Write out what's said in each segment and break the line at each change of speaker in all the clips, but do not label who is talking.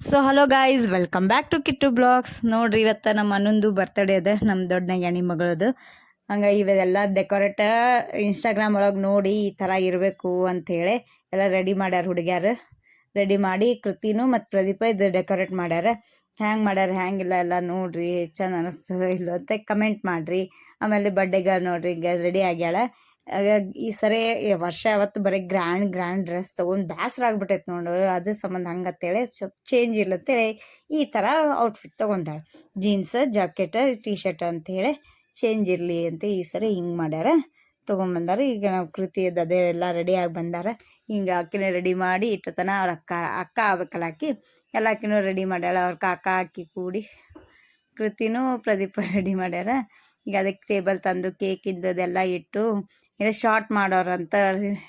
So hello guys welcome back to Kittu blogs ನೋಡ್ರಿ, ಇವತ್ತು ನಮ್ಮ ಅನ್ನೊಂದು ಬರ್ತಡೇ ಅದ ನಮ್ಮ ದೊಡ್ಡ ನಂಗ್ಯಾಣಿ ಮಗಳದು. ಹಂಗಾಗಿ ಇವೆಲ್ಲ ಡೆಕೋರೇಟ ಇನ್ಸ್ಟಾಗ್ರಾಮ್ ಒಳಗೆ ನೋಡಿ ಈ ಥರ ಇರಬೇಕು ಅಂಥೇಳಿ ಎಲ್ಲ ರೆಡಿ ಮಾಡ್ಯಾರ ಹುಡುಗ್ಯಾರ. ರೆಡಿ ಮಾಡಿ ಕೃತಿನೂ ಮತ್ತು ಪ್ರದೀಪ ಇದು ಡೆಕೋರೇಟ್ ಮಾಡ್ಯಾರ. ಹ್ಯಾಂಗೆ ಮಾಡ್ಯಾರ ಹ್ಯಾಂಗಿಲ್ಲ ಎಲ್ಲ ನೋಡ್ರಿ, ಚೆಂದ ಅನಿಸ್ತದ ಇಲ್ಲ ಅಂತ ಕಮೆಂಟ್ ಮಾಡಿರಿ. ಆಮೇಲೆ ಬರ್ಡೇಗೆ ನೋಡ್ರಿ, ಈಗ ರೆಡಿ ಆಗ್ಯಾಳ. ಈ ಸರಿ ವರ್ಷ ಯಾವತ್ತು ಬರೀ ಗ್ರ್ಯಾಂಡ್ ಗ್ರ್ಯಾಂಡ್ ಡ್ರೆಸ್ ತಗೊಂಡು ಬೇಸರ ಆಗ್ಬಿಟ್ಟೈತೆ ನೋಡು. ಅದ್ರ ಸಂಬಂಧ ಹಂಗಂತೇಳಿ ಸ್ವಲ್ಪ ಚೇಂಜ್ ಇಲ್ಲ ಅಂತೇಳಿ ಈ ಥರ ಔಟ್ಫಿಟ್ ತೊಗೊಂತಾಳೆ ಜೀನ್ಸ್ ಜಾಕೆಟ್ ಟೀ ಶರ್ಟ್ ಅಂಥೇಳಿ ಚೇಂಜ್ ಇರಲಿ ಅಂತ ಈ ಸರಿ ಹಿಂಗೆ ಮಾಡ್ಯಾರ. ತೊಗೊಂಬಂದಾರ ಈಗ ನಾವು ಕೃತಿ ಅದೇ ಎಲ್ಲ ರೆಡಿಯಾಗಿ ಬಂದಾರ. ಹಿಂಗೆ ಅಕ್ಕಿನ ರೆಡಿ ಮಾಡಿ ಇಟ್ಟತನ ಅವ್ರ ಅಕ್ಕ ಅಕ್ಕ ಆಗ್ಬೇಕಲ್ಲ ಆಕಿ ಎಲ್ಲ ಅಕ್ಕಿನೂ ರೆಡಿ ಮಾಡ್ಯಾಳ. ಅವ್ರ ಕಾಕ ಅಕ್ಕಿ ಕೂಡಿ ಕೃತಿನೂ ಪ್ರದೀಪ ರೆಡಿ ಮಾಡ್ಯಾರ. ಈಗ ಅದಕ್ಕೆ ಟೇಬಲ್ ತಂದು ಕೇಕ್ ಇದ್ದದೆಲ್ಲ ಇಟ್ಟು ಏನೋ ಶಾರ್ಟ್ ಮಾಡೋರಂತ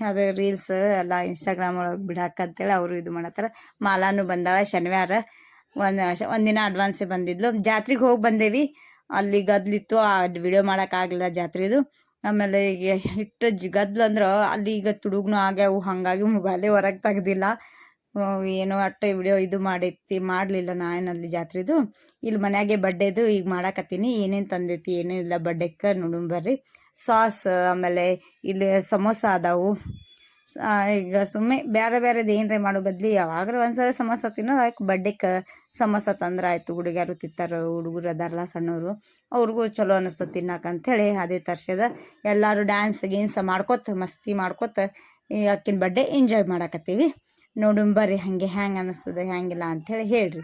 ಅದು ರೀಲ್ಸ್ ಎಲ್ಲ ಇನ್ಸ್ಟಾಗ್ರಾಮ್ ಒಳಗೆ ಬಿಡಾಕಂತೇಳಿ ಅವರು ಇದು ಮಾಡತ್ತಾರ. ಮಾಲಾನು ಬಂದಾಳ ಶನಿವಾರ. ಒಂದು ಒಂದಿನ ಅಡ್ವಾನ್ಸೇ ಬಂದಿದ್ಲು. ಜಾತ್ರೆಗೆ ಹೋಗಿ ಬಂದೇವಿ. ಅಲ್ಲಿ ಗದ್ಲಿತ್ತು. ಆ ವಿಡಿಯೋ ಮಾಡೋಕ್ಕಾಗಲಿಲ್ಲ ಜಾತ್ರೆದು. ಆಮೇಲೆ ಈಗ ಇಟ್ಟು ಗದ್ಲು ಅಂದ್ರೆ ಅಲ್ಲಿ ಈಗ ತುಡುಗ್ನು ಆಗ್ಯಾವು. ಹಾಗಾಗಿ ಮೊಬೈಲೇ ಹೊರಗೆ ತೆಗ್ದಿಲ್ಲ. ಏನು ಅಟ್ಟ ವಿಡಿಯೋ ಇದು ಮಾಡೈತಿ ಮಾಡಲಿಲ್ಲ ನಾನಲ್ಲಿ ಜಾತ್ರೆದು. ಇಲ್ಲಿ ಮನ್ಯಾಗೆ ಬಡ್ಡೆದು ಈಗ ಮಾಡಾಕತ್ತೀನಿ. ಏನೇನು ತಂದೈತಿ ಏನೇನಿಲ್ಲ ಬಡ್ಡೆಕ್ಕೆ ನೋಡೋಣ ಬರ್ರಿ. ಸಾಸ್, ಆಮೇಲೆ ಇಲ್ಲಿ ಸಮೋಸ ಅದಾವು ಈಗ ಸುಮ್ಮನೆ ಬೇರೆ ಬೇರೆದು ಏನರೇ ಮಾಡೋ ಬದ್ಲಿ ಒಂದು ಒಂದ್ಸಲ ಸಮೋಸ ತಿನ್ನೋದು ಅದಕ್ಕೆ ಬಡ್ಡೆಕ್ಕೆ ಸಮೋಸ ತಂದ್ರೆ ಆಯಿತು. ಹುಡುಗ್ಯಾರು ತಿಂತಾರ, ಹುಡುಗರು ಅದಾರಲ್ಲ ಸಣ್ಣವರು. ಅವ್ರಿಗೂ ಚಲೋ ಅನಿಸ್ತದೆ ತಿನ್ನಕ್ಕೆ ಅದೇ ತರ್ಸ್ಯದ. ಎಲ್ಲರೂ ಡ್ಯಾನ್ಸ್ ಗೀನ್ಸ್ ಮಾಡ್ಕೊತ, ಮಸ್ತಿ ಮಾಡ್ಕೊತ, ಈ ಅಕ್ಕಿನ ಬಡ್ಡೆ ಎಂಜಾಯ್ ಮಾಡಕತ್ತೀವಿ. ನೋಡು ಬರ್ರಿ ಹಾಗೆ ಹ್ಯಾಂಗೆ ಅನ್ನಿಸ್ತದೆ ಹ್ಯಾಂಗಿಲ್ಲ ಅಂಥೇಳಿ ಹೇಳ್ರಿ.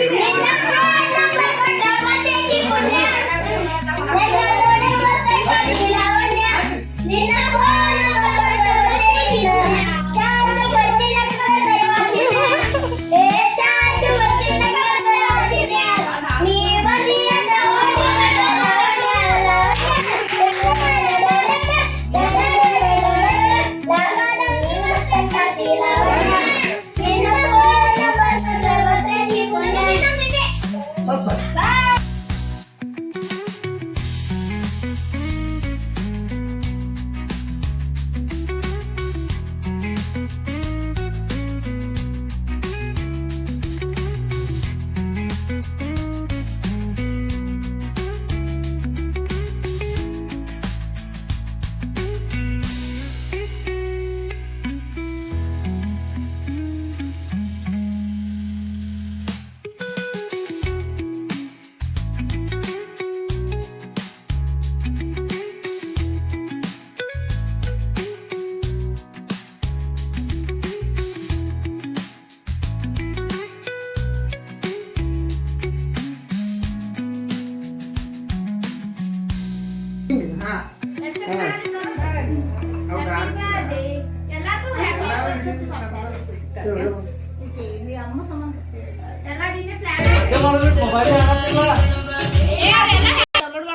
Obrigada.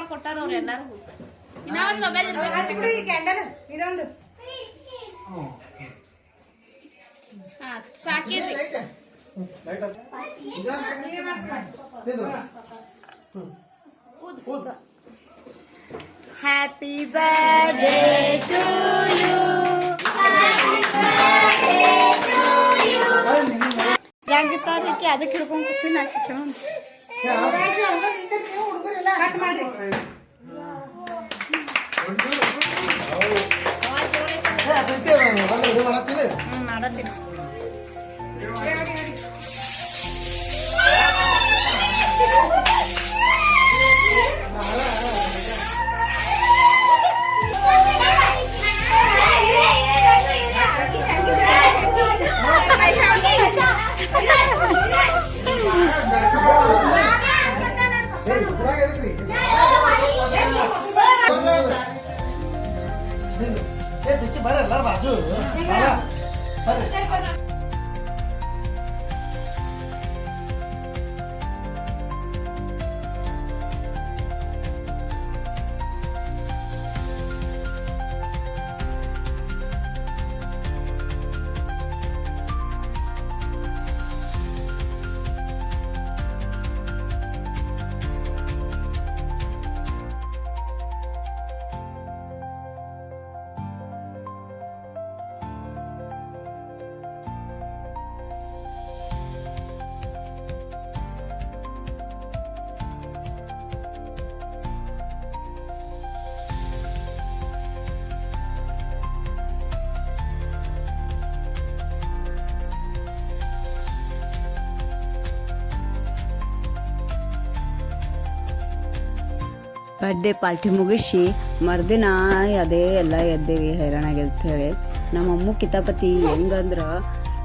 ಕೊಟ್ಟಾರ
ಈ ಕ್ಯಾಂಡಲ್ ಇದೊಂದು
ಸಾಕಿಡ್ರಿ
ಹ್ಯಾಪಿ ಬರ್ಡೇ ಟು ಯು ಹೆಂಗಿತ್ತಾರಕ್ಕೆ ಅದಕ್ಕೆ ಹಿಡ್ಕೊಂಡ್ ಕೂತೀನಿ ಹಾಕಿ ಕಟ್ ಮಾಡ್ರಿ ಹ್ಮ್ ಮಾಡತ್ತೀನಿ
ಬರ್ಡೇ ಪಾರ್ಟಿ ಮುಗಿಸಿ ಮರುದಿನ ಅದೇ ಎಲ್ಲ ಎದ್ದೇವಿ ನಮ್ಮ ಅಮ್ಮ ಕಿತಾಪತಿ ಹೆಂಗಂದ್ರೆ,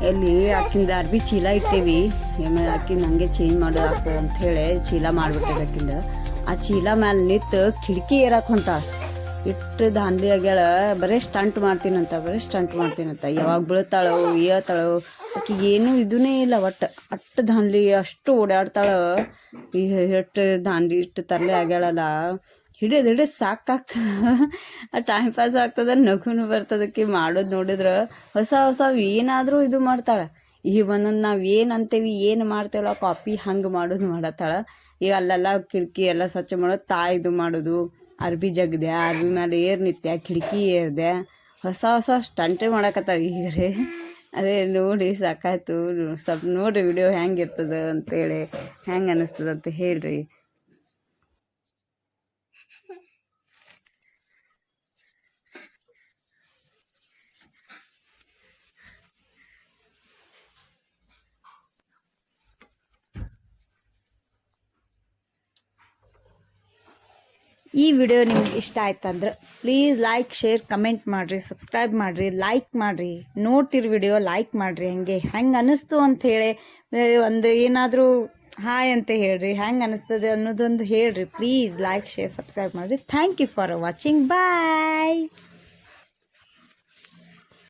ಎಲ್ಲಿ ಆಕಿಂದ ಅರ್ಬಿ ಚೀಲ ಇಟ್ಟೇವಿ ಆಕಿಂದ ಹಂಗೆ ಚೇಂಜ್ ಮಾಡೋದು ಅಂತ ಹೇಳಿ ಚೀಲ ಮಾಡ್ಬಿಟ್ಟೆ ಆಕಿಂದ. ಆ ಚೀಲ ಮ್ಯಾಲೆ ನಿಂತು ಕಿಟಕಿ ಏರಕ್ಕೆ ಹೊಂಟಾಳ. ಇಟ್ಟು ದಾಂಡ್ಲಿ ಆಗ್ಯಾಳ, ಬರೀ ಸ್ಟಂಟ್ ಮಾಡ್ತೀನಂತ, ಬರೀ ಸ್ಟಂಟ್ ಮಾಡ್ತೀನಂತ. ಯಾವಾಗ ಬೀಳ್ತಾಳೋ, ಏಳ್ತಾಳೋ, ಆಕೆ ಏನೂ ಇದನ್ನೇ ಇಲ್ಲ ಒಟ್ಟು. ಅಷ್ಟು ದಾಂಡ್ಲಿ ಅಷ್ಟು ಓಡಾಡ್ತಾಳ. ಈ ಎಷ್ಟು ದಾಂಡಿ ಇಷ್ಟು ತರಲೆ ಆಗ್ಯಾಳಲ್ಲ. ಹಿಡಿದು ಸಾಕಾಗ್ತದ. ಆ ಟೈಮ್ ಪಾಸ್ ಆಗ್ತದ, ನಗುನು ಬರ್ತದಕ್ಕೆ ಮಾಡೋದು ನೋಡಿದ್ರೆ ಹೊಸ ಹೊಸ ಏನಾದರೂ ಇದು ಮಾಡ್ತಾಳೆ. ಈ ಒಂದೊಂದು ನಾವು ಏನು ಅಂತೇವಿ, ಏನು ಮಾಡ್ತೇವಲ್ಲ ಕಾಪಿ ಹಂಗೆ ಮಾಡೋದು ಮಾಡತ್ತಾಳೆ. ಈಗ ಅಲ್ಲೆಲ್ಲ ಕಿಟಕಿ ಎಲ್ಲ ಸ್ವಚ್ಛ ಮಾಡೋದು, ತಾಯಿದು ಇದು ಮಾಡೋದು. ಅರ್ಬಿ ಜಗ್ದೆ, ಅರ್ಬಿ ಮೇಲೆ ಏರ್ ನಿತ್ಯ, ಕಿಟಕಿ ಏರ್ದೆ, ಹೊಸ ಹೊಸ ಸ್ಟಂಟ್ ಮಾಡಕತ್ತಾವ ಈಗ ರೀ ಅದೇ ನೋಡಿ ಸಾಕಾಯ್ತು. ಸ್ವಲ್ಪ ನೋಡಿರಿ ವಿಡಿಯೋ ಹೆಂಗಿರ್ತದೆ ಅಂತೇಳಿ, ಹೆಂಗೆ ಅನ್ನಿಸ್ತದ ಅಂತ ಹೇಳ್ರಿ.
ಈ ವಿಡಿಯೋ ನಿಮ್ಗೆ ಇಷ್ಟ ಆಯ್ತಂದ್ರೆ ಪ್ಲೀಸ್ ಲೈಕ್ ಶೇರ್ ಕಮೆಂಟ್ ಮಾಡಿರಿ ಸಬ್ಸ್ಕ್ರೈಬ್ ಮಾಡಿರಿ ಲೈಕ್ ಮಾಡಿರಿ. ನೋಡ್ತಿರೋ ವಿಡಿಯೋ ಲೈಕ್ ಮಾಡಿರಿ ಹಂಗೆ. ಹೆಂಗೆ ಅನ್ನಿಸ್ತು ಅಂತ ಹೇಳಿ ಒಂದು ಏನಾದರೂ ಹಾಯ್ ಅಂತ ಹೇಳ್ರಿ. ಹೆಂಗೆ ಅನ್ನಿಸ್ತದೆ ಅನ್ನೋದೊಂದು ಹೇಳ್ರಿ. ಪ್ಲೀಸ್ ಲೈಕ್ ಶೇರ್ ಸಬ್ಸ್ಕ್ರೈಬ್ ಮಾಡಿರಿ. Thank you for watching bye